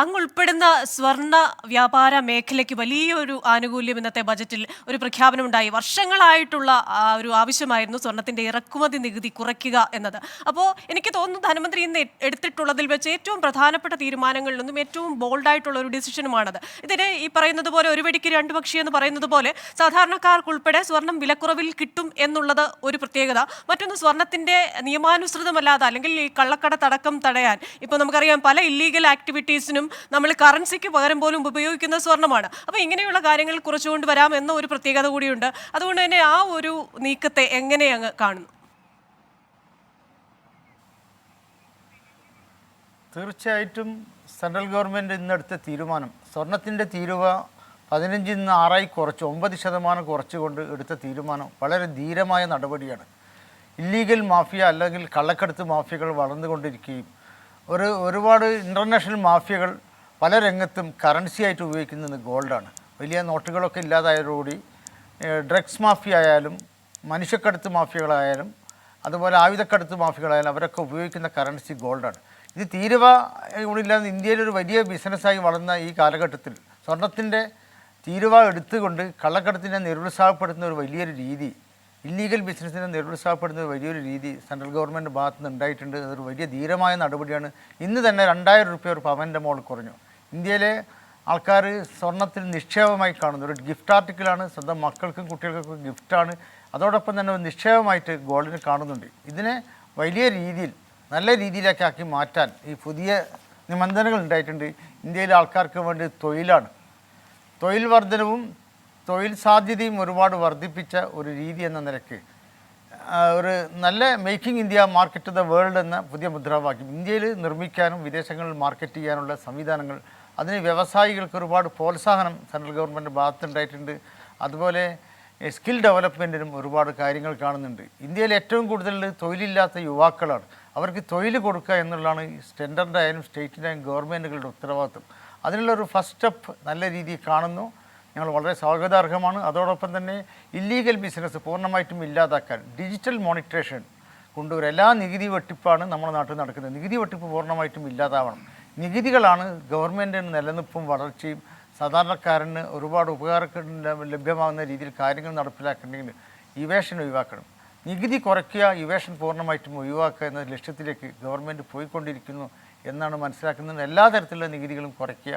അങ്ങ് ഉൾപ്പെടുന്ന സ്വർണ വ്യാപാര മേഖലയ്ക്ക് വലിയൊരു ആനുകൂല്യം ഇന്നത്തെ ബജറ്റിൽ ഒരു പ്രഖ്യാപനം ഉണ്ടായി വർഷങ്ങളായിട്ടുള്ള ഒരു ആവശ്യമായിരുന്നു സ്വർണത്തിന്റെ ഇറക്കുമതി നികുതി കുറയ്ക്കുക എന്നത്. അപ്പോൾ എനിക്ക് തോന്നുന്നു ധനമന്ത്രി ഇന്ന് എടുത്തിട്ടുള്ളതിൽ വെച്ച് ഏറ്റവും പ്രധാനപ്പെട്ട തീരുമാനങ്ങളിലൊന്നും ഏറ്റവും ബോൾഡായിട്ടുള്ള ഒരു ഡിസിഷനുമാണത്. ഇതിന് ഈ പറയുന്നത് പോലെ ഒരു വെടിക്ക് രണ്ട് പക്ഷി എന്ന് പറയുന്നത് പോലെ സാധാരണക്കാർക്കുൾപ്പെടെ സ്വർണം വിലക്കുറവിൽ കിട്ടും എന്നുള്ളത് ഒരു പ്രത്യേകത. മറ്റൊന്ന് സ്വർണത്തിന്റെ നിയമാനുസൃതമല്ലാതെ അല്ലെങ്കിൽ ഈ കള്ളക്കട തടക്കം തടയാൻ. ഇപ്പോൾ നമുക്കറിയാം പല ഇല്ലീഗൽ ആക്ടിവിറ്റീസിനും നമ്മൾ കറൻസിക്ക് പകരം പോലും ഉപയോഗിക്കുന്ന സ്വർണമാണ് അപ്പോൾ ഇങ്ങനെയുള്ള കാര്യങ്ങൾ കുറച്ചുകൊണ്ട് വരാം എന്ന ഒരു പ്രത്യേകത കൂടിയുണ്ട്. അതുകൊണ്ട് തന്നെ ആ ഒരു നീക്കത്തെ എങ്ങനെ അങ്ങ് കാണുന്നു? തീർച്ചയായിട്ടും സെൻട്രൽ ഗവൺമെന്റ് ഇന്നെടുത്ത തീരുമാനം സ്വർണത്തിന്റെ തീരുവ പതിനഞ്ചിൽ നിന്ന് ആറായി കുറച്ച് ഒമ്പത് ശതമാനം കുറച്ചുകൊണ്ട് എടുത്ത തീരുമാനം വളരെ ധീരമായ നടപടിയാണ്. ഇല്ലീഗൽ മാഫിയ അല്ലെങ്കിൽ കള്ളക്കടത്ത് മാഫിയകൾ വളർന്നുകൊണ്ടിരിക്കുകയും ഒരു ഒരുപാട് ഇന്റർനാഷണൽ മാഫിയകൾ പല രംഗത്തും കറൻസി ആയിട്ട് ഉപയോഗിക്കുന്നത് ഗോൾഡാണ് വലിയ നോട്ടുകളൊക്കെ ഇല്ലാതായതോടുകൂടി ഡ്രഗ്സ് മാഫിയ ആയാലും മനുഷ്യക്കടത്ത് മാഫിയകളായാലും അതുപോലെ ആയുധക്കടത്ത് മാഫിയകളായാലും അവരൊക്കെ ഉപയോഗിക്കുന്ന കറൻസി ഗോൾഡാണ് ഇത് തീരുവ ഇല്ലാതെ ഇന്ത്യയിലൊരു വലിയ ബിസിനസ്സായി വളർന്ന ഈ കാലഘട്ടത്തിൽ സ്വർണത്തിന്റെ തീരുവ എടുത്തുകൊണ്ട് കള്ളക്കടത്തിനെ നിരുത്സാഹപ്പെടുത്തുന്ന ഒരു വലിയൊരു രീതി ഇല്ലീഗൽ ബിസിനസ്സിനെ നിരുത്സാഹപ്പെടുന്നത് വലിയൊരു രീതി സെൻട്രൽ ഗവൺമെന്റ് ഭാഗത്ത് നിന്ന് ഉണ്ടായിട്ടുണ്ട്. അതൊരു വലിയ ധീരമായ നടപടിയാണ്. ഇന്ന് തന്നെ രണ്ടായിരം റുപ്യ ഒരു പവന്റെ മോൾ കുറഞ്ഞു. ഇന്ത്യയിലെ ആൾക്കാർ സ്വർണത്തിൽ നിക്ഷേപമായി കാണുന്നു. ഒരു ഗിഫ്റ്റ് ആർട്ടിക്കിളാണ് സ്വന്തം മക്കൾക്കും കുട്ടികൾക്കൊക്കെ ഗിഫ്റ്റാണ് അതോടൊപ്പം തന്നെ ഒരു നിക്ഷേപമായിട്ട് ഗോൾഡിന് കാണുന്നുണ്ട്. ഇതിനെ വലിയ രീതിയിൽ നല്ല രീതിയിലേക്ക് ആക്കി മാറ്റാൻ ഈ പുതിയ നിബന്ധനകൾ ഉണ്ടായിട്ടുണ്ട്. ഇന്ത്യയിലെ ആൾക്കാർക്ക് വേണ്ടി തൊഴിലാണ്. തൊഴിൽ വർധനവും തൊഴിൽ സാധ്യതയും ഒരുപാട് വർദ്ധിപ്പിച്ച ഒരു രീതി എന്ന നിലയ്ക്ക് ഒരു നല്ല making India market the world എന്ന പുതിയ മുദ്രാവാക്യം. ഇന്ത്യയിൽ നിർമ്മിക്കാനും വിദേശങ്ങളിൽ മാർക്കറ്റ് ചെയ്യാനുള്ള സംവിധാനങ്ങൾ അതിന് വ്യവസായികൾക്ക് ഒരുപാട് പ്രോത്സാഹനം സെൻട്രൽ ഗവൺമെന്റ് ഭാഗത്തുണ്ടായിട്ടുണ്ട്. അതുപോലെ സ്കിൽ ഡെവലപ്മെന്റിനും ഒരുപാട് കാര്യങ്ങൾ കാണുന്നുണ്ട്. ഇന്ത്യയിൽ ഏറ്റവും കൂടുതൽ തൊഴിലില്ലാത്ത യുവാക്കളാണ്. അവർക്ക് തൊഴിൽ കൊടുക്കുക എന്നുള്ളതാണ് സ്റ്റെൻഡറിന്റെ ആയാലും സ്റ്റേറ്റിന്റെ ആയാലും ഗവൺമെന്റുകളുടെ ഉത്തരവാദിത്വം. അതിനുള്ളൊരു ഫസ്റ്റ് സ്റ്റെപ്പ് നല്ല രീതിയിൽ കാണുന്നു. ഞങ്ങൾ വളരെ സ്വാഗതാർഹമാണ്. അതോടൊപ്പം തന്നെ ഇല്ലീഗൽ ബിസിനസ് പൂർണമായിട്ടും ഇല്ലാതാക്കാൻ ഡിജിറ്റൽ മോണിറ്ററേഷൻ കൊണ്ടുവരും എല്ലാ നികുതി വെട്ടിപ്പാണ് നമ്മുടെ നാട്ടിൽ നടക്കുന്നത്. നികുതി വെട്ടിപ്പ് പൂർണമായിട്ടും ഇല്ലാതാവണം. നികുതികളാണ് ഗവൺമെന്റിന് നിലനിൽപ്പും വളർച്ചയും സാധാരണക്കാരന് ഒരുപാട് ഉപകാരം ലഭ്യമാകുന്ന രീതിയിൽ കാര്യങ്ങൾ നടപ്പിലാക്കണമെങ്കിൽ ഇവേഷൻ ഒഴിവാക്കണം. നികുതി കുറയ്ക്കുക ഇവേഷൻ പൂർണമായിട്ടും ഒഴിവാക്കുക എന്ന ലക്ഷ്യത്തിലേക്ക് ഗവൺമെന്റ് പോയിക്കൊണ്ടിരിക്കുന്നു എന്നാണ് മനസ്സിലാക്കുന്നത്. എല്ലാ തരത്തിലുള്ള നികുതികളും കുറയ്ക്കുക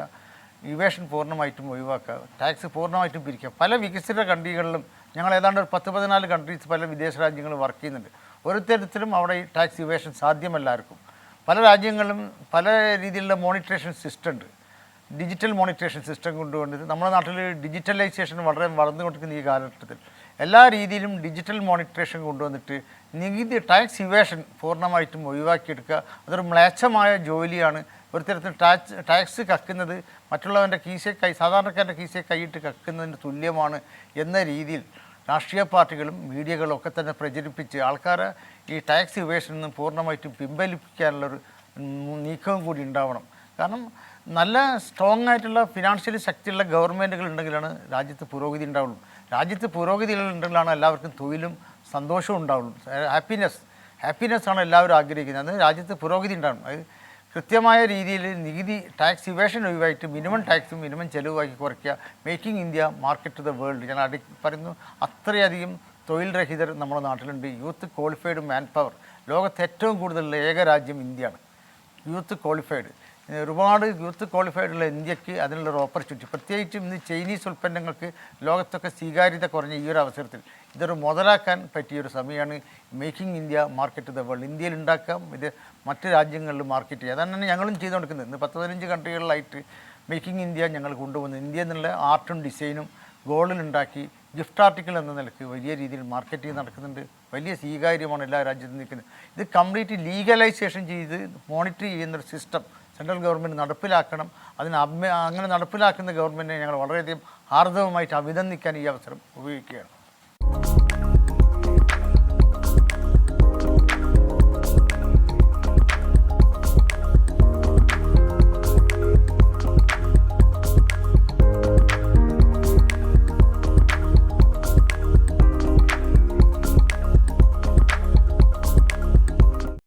ഇവേഷൻ പൂർണമായിട്ടും ഒഴിവാക്കുക ടാക്സ് പൂർണമായിട്ടും പിരിക്കുക പല വികസിത കൺട്രികളിലും ഞങ്ങൾ ഏതാണ്ട് ഒരു പത്ത് പതിനാല് കൺട്രീസ് പല വിദേശ രാജ്യങ്ങളും വർക്ക് ചെയ്യുന്നുണ്ട്. ഒരു തരത്തിലും അവിടെ ഈ ടാക്സ് ഇവേഷൻ സാധ്യമല്ലാവർക്കും പല രാജ്യങ്ങളിലും പല രീതിയിലുള്ള മോണിറ്ററേഷൻ സിസ്റ്റം ഉണ്ട്. ഡിജിറ്റൽ മോണിറ്ററേഷൻ സിസ്റ്റം കൊണ്ടുവന്നിട്ട് നമ്മുടെ നാട്ടിൽ ഡിജിറ്റലൈസേഷൻ വളരെ വളർന്നുകൊണ്ടിരിക്കുന്ന ഈ കാലഘട്ടത്തിൽ എല്ലാ രീതിയിലും ഡിജിറ്റൽ മോണിറ്ററേഷൻ കൊണ്ടുവന്നിട്ട് നികുതി ടാക്സ് ഇവേഷൻ പൂർണമായിട്ടും ഒഴിവാക്കിയെടുക്കുക. അതൊരു മ്ലേച്ഛമായ ജോലിയാണ് ഒരു തരത്തിൽ ടാക്സ് ടാക്സ് കക്കുന്നത് മറ്റുള്ളവന്റെ കീസെ കൈ സാധാരണക്കാരന്റെ കീസെ കൈയിട്ട് കക്കുന്നതിന് തുല്യമാണ് എന്ന രീതിയിൽ രാഷ്ട്രീയ പാർട്ടികളും മീഡിയകളും ഒക്കെ തന്നെ പ്രചരിപ്പിച്ച് ആൾക്കാരെ ഈ ടാക്സ് ഇവേഷനിൽ നിന്ന് പൂർണമായിട്ടും പിൻവലിപ്പിക്കാനുള്ളൊരു നീക്കവും കൂടി ഉണ്ടാവണം. കാരണം നല്ല സ്ട്രോങ് ആയിട്ടുള്ള ഫിനാൻഷ്യലി ശക്തിയുള്ള ഗവൺമെന്റുകൾ ഉണ്ടെങ്കിലാണ് രാജ്യത്ത് പുരോഗതി ഉണ്ടാവുള്ളൂ. രാജ്യത്ത് പുരോഗതികൾ ഉണ്ടെങ്കിലാണ് എല്ലാവർക്കും തൊഴിലും സന്തോഷവും ഉണ്ടാവുള്ളൂ. ഹാപ്പിനെസ് ഹാപ്പിനെസ് ആണ് എല്ലാവരും ആഗ്രഹിക്കുന്നത്. അത് രാജ്യത്ത് പുരോഗതി ഉണ്ടാവണം. അത് കൃത്യമായ രീതിയിൽ നികുതി ടാക്സ് ഇവേഷൻ ഒഴിവായിട്ട് മിനിമം ടാക്സും മിനിമം ചെലവാക്കി കുറയ്ക്കുക. Making India market to the world ഞാൻ അടി പറയുന്നു അത്രയധികം തൊഴിൽ രഹിതർ നമ്മുടെ നാട്ടിലുണ്ട്. യൂത്ത് ക്വാളിഫൈഡ് മാൻ പവർ ലോകത്ത് ഏറ്റവും കൂടുതലുള്ള ഏക രാജ്യം ഇന്ത്യയാണ്. യൂത്ത് ക്വാളിഫൈഡ് ഒരുപാട് യൂത്ത് ക്വാളിഫൈഡ് ഉള്ള ഇന്ത്യയ്ക്ക് അതിനുള്ള ഒരു ഓപ്പർച്യൂണിറ്റി പ്രത്യേകിച്ചും ഇന്ന് ചൈനീസ് ഉൽപ്പന്നങ്ങൾക്ക് ലോകത്തൊക്കെ സ്വീകാര്യത കുറഞ്ഞ ഈ ഒരു അവസരത്തിൽ ഇതൊരു മുതലാക്കാൻ പറ്റിയ ഒരു സമയമാണ് making India market the world ഇന്ത്യയിൽ ഉണ്ടാക്കാം ഇത് മറ്റ് രാജ്യങ്ങളിൽ മാർക്കറ്റ് ചെയ്യുക. അതാണ് ഞങ്ങളും ചെയ്തുകൊടുക്കുന്നത് ഇന്ന് പത്ത് പതിനഞ്ച് കൺട്രികളിലായിട്ട് മേക്കിംഗ് ഇന്ത്യ ഞങ്ങൾ കൊണ്ടുവന്നു. ഇന്ത്യ എന്നുള്ള ആർട്ടും ഡിസൈനും ഗോൾഡിലുണ്ടാക്കി ഗിഫ്റ്റ് ആർട്ടിക്കിൾ എന്ന നിലയ്ക്ക് വലിയ രീതിയിൽ മാർക്കറ്റിംഗ് നടക്കുന്നുണ്ട്. വലിയ സ്വീകാര്യമാണ് എല്ലാ രാജ്യത്തും നിൽക്കുന്നത്. ഇത് കംപ്ലീറ്റ് ലീഗലൈസേഷൻ ചെയ്ത് മോണിറ്റർ ചെയ്യുന്നൊരു സിസ്റ്റം സെൻട്രൽ ഗവൺമെന്റ് നടപ്പിലാക്കണം. അതിന് അങ്ങനെ നടപ്പിലാക്കുന്ന ഗവൺമെന്റിനെ ഞങ്ങൾ വളരെയധികം ഹാർദവമായിട്ട് അഭിനന്ദിക്കാൻ ഈ അവസരം ഉപയോഗിക്കുകയാണ്.